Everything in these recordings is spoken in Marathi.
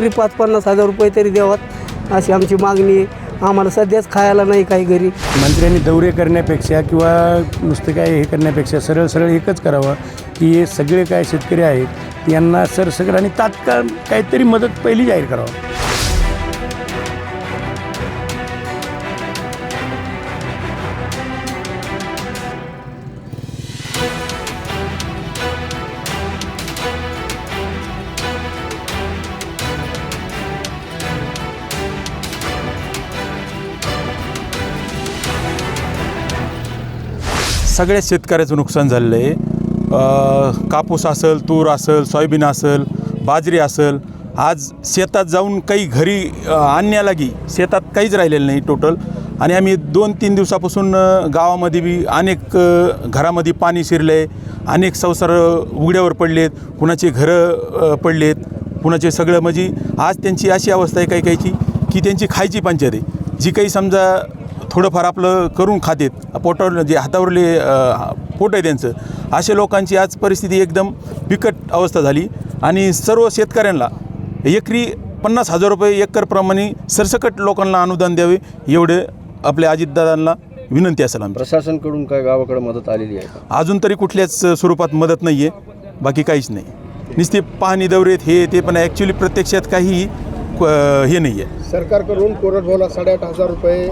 एकरी पाच पन्नास हजार रुपये तरी द्यावात अशी आमची मागणी आहे. आम्हाला सध्याच खायला नाही काही घरी. मंत्र्यांनी दौरे करण्यापेक्षा किंवा नुसतं काय हे करण्यापेक्षा सरळ सरळ एकच करावं की हे सगळे काय शेतकरी आहेत यांना सरसकट आणि तात्काळ काहीतरी मदत पहिली जाहीर करावं. सगळ्या शेतकऱ्याचं नुकसान झालेलं आहे कापूस असेल तूर असेल सोयाबीन असेल बाजरी असेल आज शेतात जाऊन काही घरी आणण्यालागी शेतात काहीच राहिलेलं नाही टोटल आणि आम्ही दोन तीन दिवसापासून गावामध्ये बी अनेक घरामध्ये पाणी शिरलं आहे अनेक संसार उघड्यावर पडलेत. कुणाचे घरं पडलेत. कुणाचे सगळं म्हणजे आज त्यांची अशी अवस्था आहे काही काहीची की त्यांची खायची पंचायत आहे. जी काही समजा थोडंफार आपलं करून खातेत पोटावर जे हातावरले पोट आहे त्यांचं अशा लोकांची आज परिस्थिती एकदम बिकट अवस्था झाली. आणि सर्व शेतकऱ्यांना एकरी पन्नास हजार रुपये एकरप्रमाणे सरसकट लोकांना अनुदान द्यावे एवढे आपल्या अजितदादांना विनंती असेल आमची. प्रशासनकडून काय गावाकडे मदत आलेली आहे अजून तरी कुठल्याच स्वरूपात मदत नाही आहे बाकी काहीच नाही. नुसते पाहणी दौरेत हे ते पण ॲक्च्युली प्रत्यक्षात काही हे नाही आहे सरकारकडून कोरडभाऊला साडेआठ हजार रुपये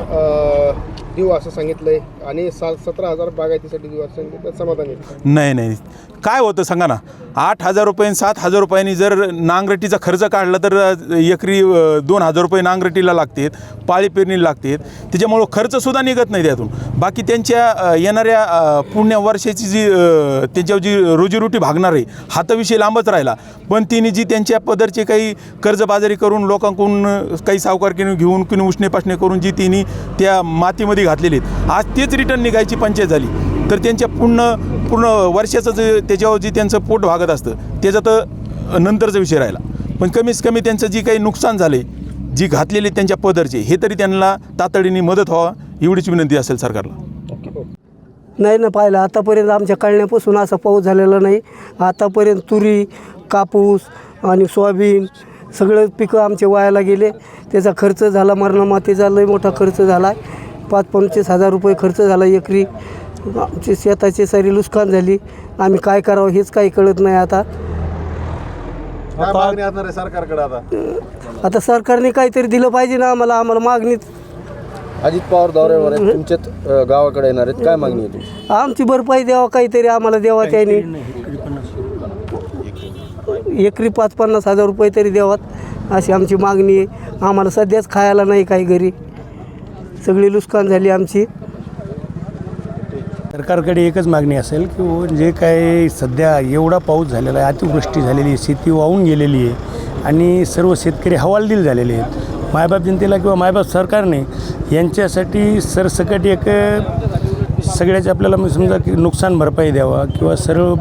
देऊ असं सांगितलं आहे आणि सतरा हजार बागायतीसाठी समाधानी नाही नाही. काय होतं सांगा ना? आठ हजार रुपये सात हजार रुपयांनी जर नांगरटीचा खर्च काढला तर एकरी दोन हजार रुपये नांगरटीला लागतात पाळी पेरणीला लागतात. त्याच्यामुळं खर्चसुद्धा निघत नाही त्यातून. बाकी त्यांच्या येणाऱ्या पुण्या वर्षाची जी त्यांच्यावर जी रोजीरोटी भागणार आहे हा तर विषय लांबच राहिला. पण तिने जी त्यांच्या पदरचे काही कर्जबाजारी करून लोकांकडून काही काही सावकारकीने घेऊन किंवा उष्णेपासणे करून जी तिने त्या मातीमध्ये घातलेली आहेत. आज तेच रिटर्न निघायची पंचायत झाली तर त्यांच्या पूर्ण पूर्ण वर्षाचं जे त्याच्यावर जे त्यांचं पोट भागत असतं त्याचा तर नंतरचा विषय राहिला. पण कमीत कमी त्यांचं जी काही नुकसान झाले जी घातलेली त्यांच्या पदरचे हे तरी त्यांना तातडीने मदत व्हावा एवढीच विनंती असेल सरकारला. नाही ना पाहिलं आतापर्यंत आमच्या कळण्यापासून असा पाऊस झालेला नाही. आतापर्यंत तुरी कापूस आणि सोयाबीन सगळे पिकं आमचे वायाला गेले. त्याचा खर्च झाला मरणमातीचा लय मोठा खर्च झाला. आहे पाच पंचवीस हजार रुपये खर्च झाला एकरी. आमची शेताची सारी नुकसान झाली. आम्ही काय करावं हेच काही कळत नाही आता. काय मागणी असणार आहे सरकारकडे आता? आता सरकारने काहीतरी दिलं पाहिजे ना आम्हाला. आम्हाला मागणीत अजित पवार दौऱ्यावर आहेत. अ, गावाकडे येणार आहेत. काय मागणी आहे तुमची? आमची भरपाई द्यावा काहीतरी आम्हाला द्यावा त्यांनी. एकरी पाच पन्नास हजार रुपये तरी द्यावात. अशी आमची मागणी आहे. आम्हाला सध्याच खायला नाही काही घरी. सगळी नुकसान झाली आमची. सरकारकडे एकच मागणी असेल की हो, जे काय सध्या एवढा पाऊस झालेला आहे अतिवृष्टी झालेली आहे शेती वाहून गेलेली आहे आणि सर्व शेतकरी हवालदिल झालेले आहेत. मायबाप जनतेला किंवा मायबाप सरकारने यांच्यासाठी सरसकट एक सगळ्याचे आपल्याला म्हणजे समजा की नुकसान भरपाई द्यावा किंवा सर्व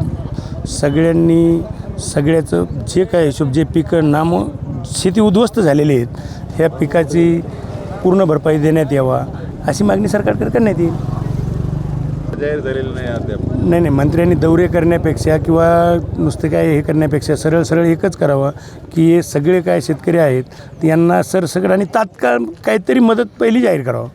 सगळ्यांनी सगळ्याचं जे काय हिशोब जे पिकं नाम शेती उद्ध्वस्त झालेली आहेत ह्या पिकाची पूर्ण भरपाई देण्यात यावा अशी मागणी सरकारकडे करण्यात येईल जाहीर झालेलं नाही अद्याप. नाही नाही. मंत्र्यांनी दौरे करण्यापेक्षा किंवा नुसतं काय हे करण्यापेक्षा सरळ सरळ एकच करावं की हे सगळे काय शेतकरी आहेत यांना सरसकट आणि तात्काळ काहीतरी मदत पहिली जाहीर करावं.